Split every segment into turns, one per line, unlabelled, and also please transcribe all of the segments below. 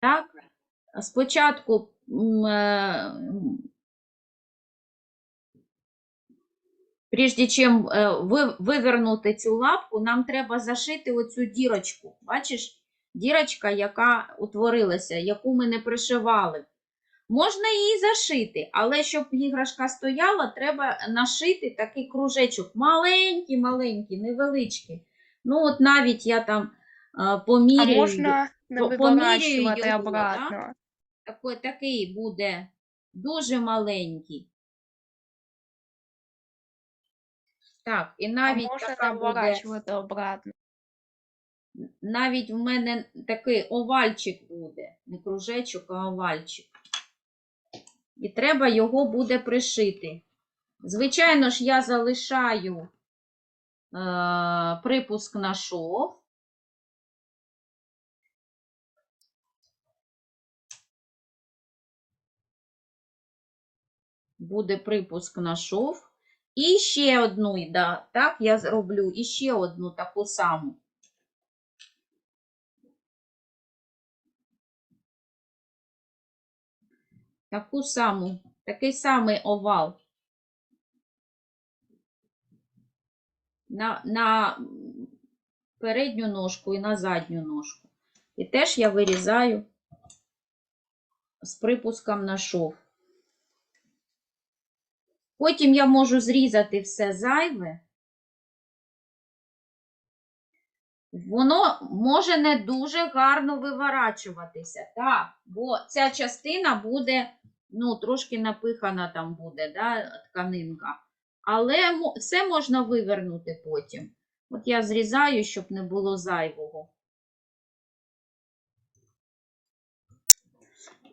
Так? Спочатку е, Прежде чим е, ви- вивернути цю лапку, нам треба зашити оцю дірочку. Бачиш, дірочка, яка утворилася, яку ми не пришивали. Можна її зашити, але щоб іграшка стояла, треба нашити такий кружечок. Маленький, маленький, невеличкий. Ну, от навіть я там е,
А
поміряю.
можна не
по- поміряю
виворачувати
його,
обратно.
Такий, такий буде дуже маленький. Так, і
А
навіть
можна
така
не
буде.
виворачувати обратно.
Навіть в мене такий овальчик буде, не кружечок, а овальчик. І треба його буде пришити. Звичайно ж, я залишаю е, припуск на шов. Буде припуск на шов. І ще одну, да, так, я зроблю і ще одну таку саму. Таку саму, такий самий овал. На, на передню ножку і на задню ножку. І теж я вирізаю з припуском на шов. Потім я можу зрізати все зайве. Воно може не дуже гарно виворачуватися, так, бо ця частина буде, ну, трошки напихана там буде, да, тканинка. Але все можна вивернути потім. От я зрізаю, щоб не було зайвого.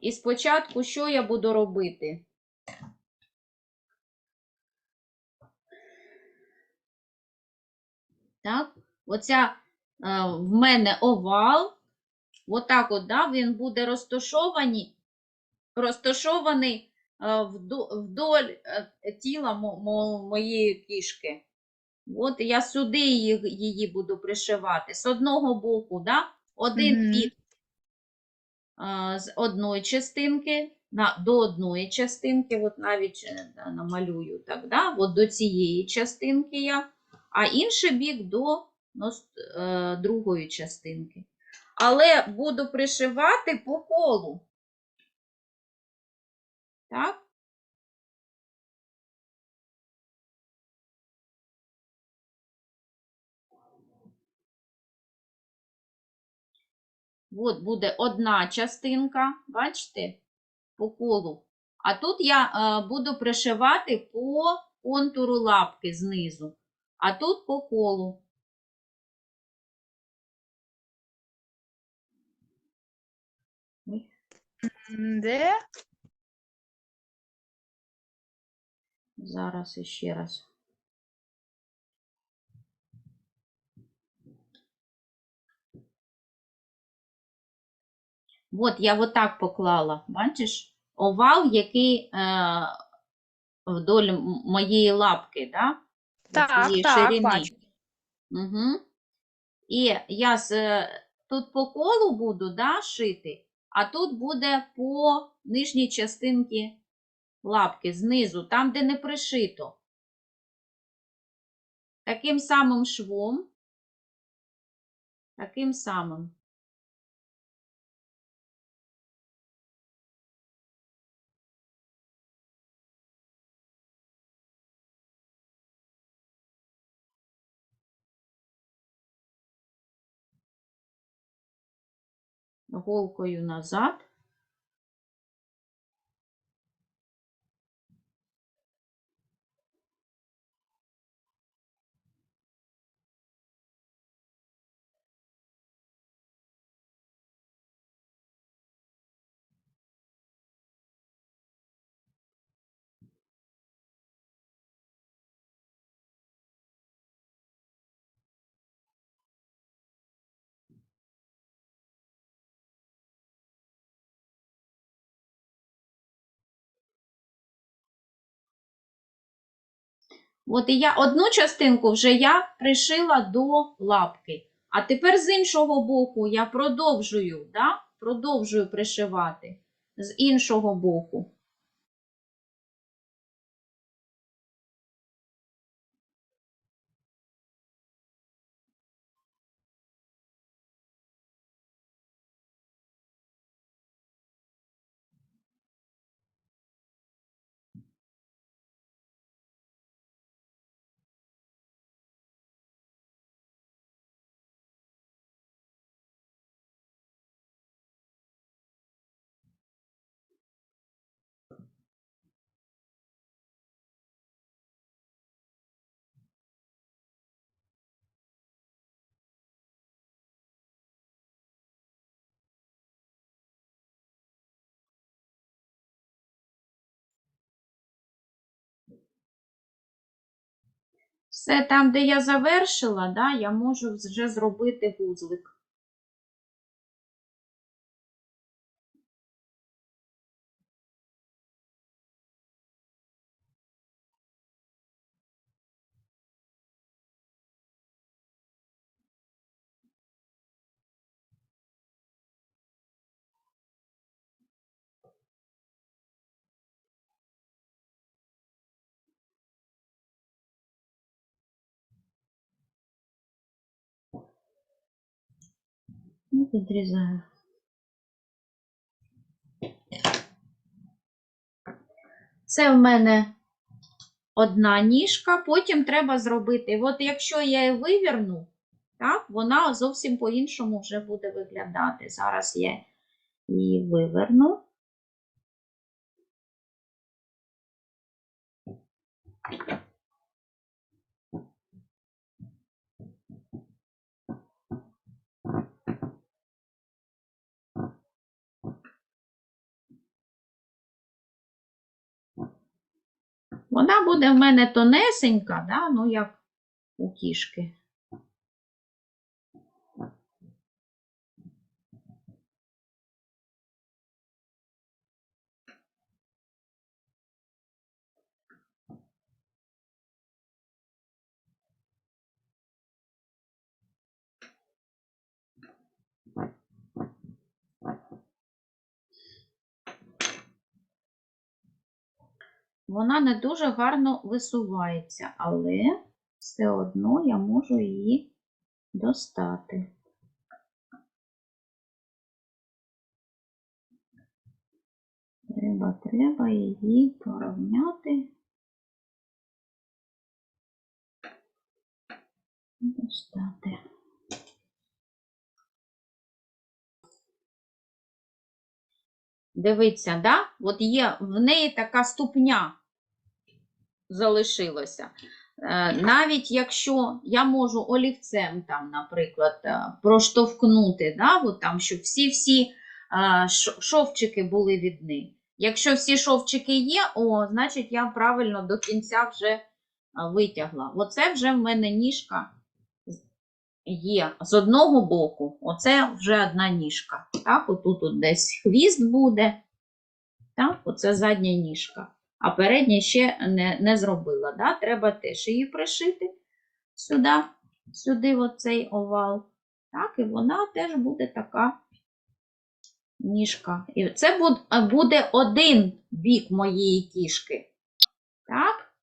І спочатку що я буду робити? Так, оця е, в мене овал. Отак от, да, він буде розташований, розташований е, вдоль е, тіла мо- мо- моєї кішки. От я сюди її, її буду пришивати. З одного боку, да, один
Мгм.
бік е, з одної частинки на, до одної частинки, от навіть е, намалюю так, да, от до цієї частинки я, а інший бік до е, другої частинки. Але буду пришивати по колу. Так? От буде одна частинка, бачите, по колу. А тут я е, буду пришивати по контуру лапки знизу, а тут по колу.
Де?
Зараз іще раз. От я отак поклала, бачиш? Овал, який е, вдоль моєї лапки, да?
Так,
Цієї
так,
ширини.
бачу.
Угу. І я з, е, тут по колу буду да, шити, а тут буде по нижній частинці лапки, знизу, там, де не пришито. Таким самим швом. Таким самим. Голкою назад. От і я одну частинку вже я пришила до лапки. А тепер з іншого боку я продовжую, да? продовжую пришивати з іншого боку. Все там, де я завершила, да, я можу вже зробити вузлик. Ну, Відрізаю. Це в мене одна ніжка, потім треба зробити. От якщо я її виверну, так, вона зовсім по-іншому вже буде виглядати. Зараз я її виверну. Вона буде в мене тонесенька, да? ну як у кішки. Вона не дуже гарно висувається, але все одно я можу її достати. Треба, треба її порівняти. Достати. Дивіться, да? От є в неї така ступня залишилося. Е, Навіть якщо я можу олівцем, там, наприклад, е, проштовхнути, да, от там, щоб всі-всі е, шовчики були видні. Якщо всі шовчики є, о, значить я правильно до кінця вже витягла. Оце вже в мене ніжка є з одного боку. Оце вже одна ніжка. Так, отут от десь хвіст буде. Так, оце задня ніжка а передня ще не, не зробила. Да? Треба теж її пришити сюди, сюди в цей овал. Так, і вона теж буде така ніжка. І це буде, один бік моєї кішки. Так?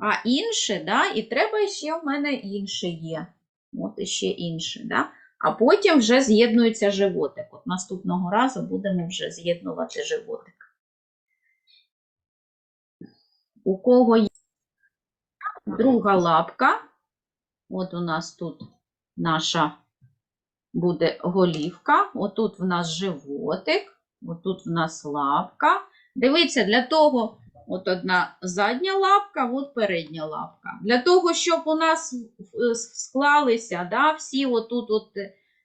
А інше, да? і треба ще в мене інше є. От іще інше. Да? А потім вже з'єднується животик. От наступного разу будемо вже з'єднувати животик. У кого є друга лапка, от у нас тут наша буде голівка, отут в нас животик, отут в нас лапка. Дивіться, для того, от одна задня лапка, от передня лапка. Для того, щоб у нас е, склалися, да, всі отут от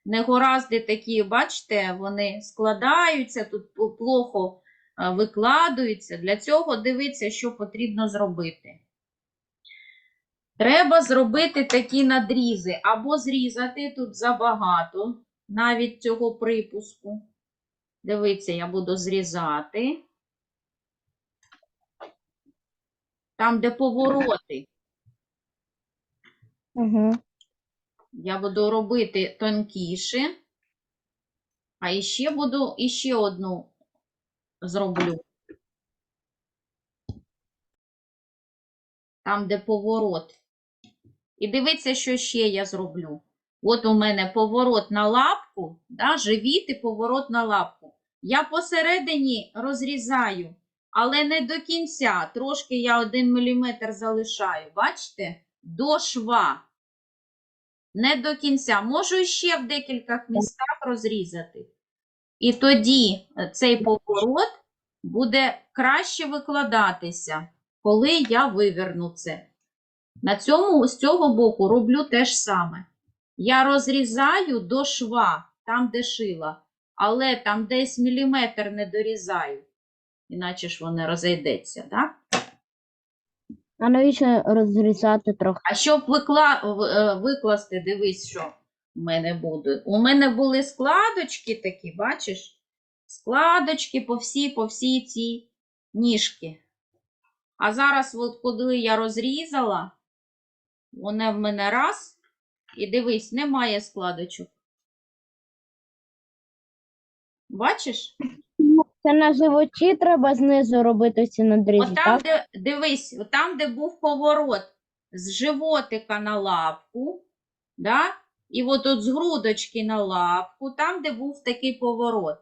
негоразди такі, бачите, вони складаються, тут плохо е, викладаються. Для цього дивіться, що потрібно зробити. Треба зробити такі надрізи, або зрізати тут забагато, навіть цього припуску. Дивіться, я буду зрізати. Там, де повороти,
Угу.
я буду робити тонкіше. А іще буду іще одну зроблю. Там, де поворот. І дивіться, що ще я зроблю. От у мене поворот на лапку, да, живіт і поворот на лапку. Я посередині розрізаю, але не до кінця. Трошки я 1 мм залишаю. Бачите? До шва. Не до кінця. Можу ще в декілька містах розрізати. І тоді е, цей поворот буде краще викладатися, коли я виверну це. На цьому з цього боку роблю те ж саме. Я розрізаю до шва, там, де шила, але там десь міліметр не дорізаю, іначе ж воно розійдеться, так?
А навіщо розрізати трохи?
А щоб викла... е, викласти, дивись, що в мене буде. У мене були складочки такі, бачиш? Складочки по всій, по всій цій ніжки. А зараз, от коли я розрізала, вони в мене раз, і дивись, немає складочок. Бачиш?
Це на животі треба знизу робити ці надрізи,
От там,
так?
де, дивись, от там, де був поворот з животика на лапку, да? і от тут з грудочки на лапку, там, де був такий поворот.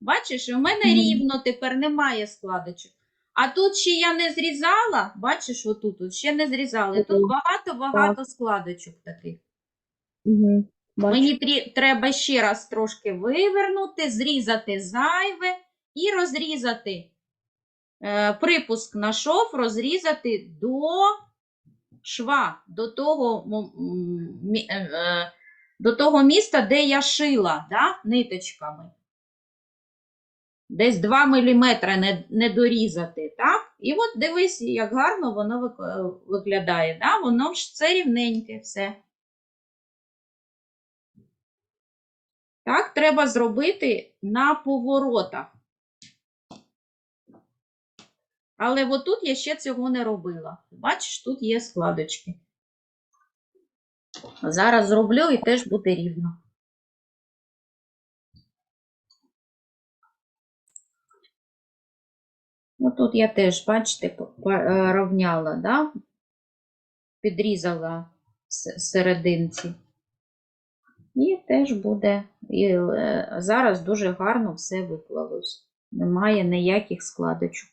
Бачиш, в мене
Мгм.
рівно тепер немає складочок. А тут ще я не зрізала, бачиш, отут от ще не зрізали. Тут багато-багато складочок таких.
Угу.
Мені треба ще раз трошки вивернути, зрізати зайве і розрізати е, припуск на шов, розрізати до шва, до того, е, е, до того міста, де я шила да, ниточками. Десь 2 мм не, не дорізати, так? І от дивись, як гарно воно виглядає. Да? Воно ж це рівненьке все. Так, треба зробити на поворотах. Але отут я ще цього не робила. Бачиш, тут є складочки. Зараз зроблю і теж буде рівно. Ну, тут я теж, бачите, е, рівняла, да? підрізала серединці. І теж буде. І е, зараз дуже гарно все виклалось. Немає ніяких складочок.